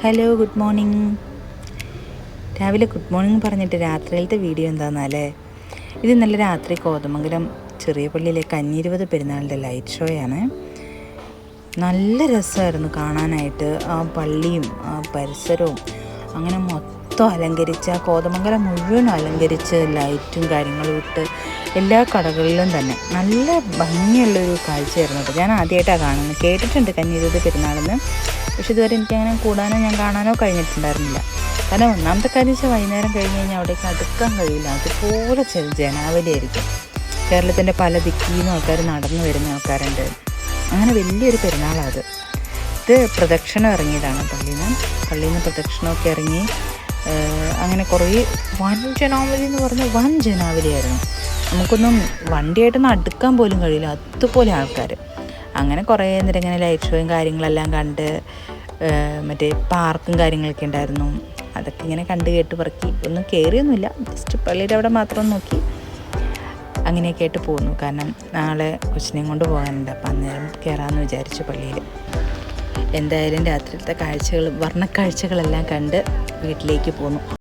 Hello good morning രാവിലെ good morning പറഞ്ഞിട്ട് രാത്രിയിലത്തെ വീഡിയോ എന്താണെന്നല്ലേ ഇത് നല്ല രാത്രി കോതമംഗലം ചെറിയ പള്ളിയിലെ കഞ്ഞിരുപത് പെരുന്നാളിന്റെ ലൈറ്റ് ഷോയാണ് നല്ല രസമായിരുന്നു കാണാനായിട്ട്. ആ പള്ളിയും ആ പരിസരവും അങ്ങനെ മൊത്തം അലങ്കരിച്ച് ആ കോതമംഗലം മുഴുവൻ അലങ്കരിച്ച് ലൈറ്റും കാര്യങ്ങളും ഇട്ട് എല്ലാ കടകളിലും തന്നെ നല്ല ഭംഗിയുള്ളൊരു കാഴ്ചയായിരുന്നു കേട്ടോ ഞാൻ ആദ്യമായിട്ടാണ് കാണുന്നത്. കേട്ടിട്ടുണ്ട് കഞ്ഞിരുപത് പെരുന്നാളെന്ന്. പക്ഷെ ഇതുവരെ എനിക്ക് അങ്ങനെ കൂടാനോ ഞാൻ കാണാനോ കഴിഞ്ഞിട്ടുണ്ടായിരുന്നില്ല. കാരണം ഒന്നാമത്തെ കാര്യം വെച്ചാൽ വൈകുന്നേരം കഴിഞ്ഞ് കഴിഞ്ഞാൽ അവിടേക്ക് അടുക്കാൻ കഴിയില്ല. അതുപോലെ ചെറു ജനാവലിയായിരിക്കും. കേരളത്തിന്റെ പല ദിക്കിൽ ആൾക്കാർ നടന്നു വരുന്ന ആൾക്കാരുണ്ട്. അങ്ങനെ വലിയൊരു പെരുന്നാളാണ് അത്. ഇത് പ്രദക്ഷിണം ഇറങ്ങിയതാണ് പള്ളിയിൽ നിന്ന്. പള്ളിയിൽ നിന്ന് പ്രദക്ഷിണമൊക്കെ ഇറങ്ങി അങ്ങനെ കുറേ വൻ ജനാവലി എന്ന് പറഞ്ഞാൽ വൻ ജനാവലിയായിരുന്നു. നമുക്കൊന്നും വണ്ടിയായിട്ടൊന്നും അടുക്കാൻ പോലും കഴിയില്ല. അതുപോലെ ആൾക്കാർ അങ്ങനെ കുറേ നേരം ഇങ്ങനെ ലൈറ്റ് ഷോയും കാര്യങ്ങളെല്ലാം കണ്ട് മറ്റേ പാർക്കും കാര്യങ്ങളൊക്കെ ഉണ്ടായിരുന്നു. അതൊക്കെ ഇങ്ങനെ കണ്ട് കേട്ട് പറക്കി. ഒന്നും കയറിയൊന്നുമില്ല ജസ്റ്റ് പള്ളിയുടെ അവിടെ മാത്രം നോക്കി അങ്ങനെയൊക്കെ ആയിട്ട് പോകുന്നു. കാരണം നാളെ കൊച്ചിനെയും കൊണ്ട് പോകാനുണ്ട്. അപ്പം അന്നേരം കയറാമെന്ന് വിചാരിച്ചു പള്ളിയിൽ എന്തായാലും രാത്രിയിലത്തെ കാഴ്ചകൾ വർണക്കാഴ്ചകളെല്ലാം കണ്ട് വീട്ടിലേക്ക് പോന്നു.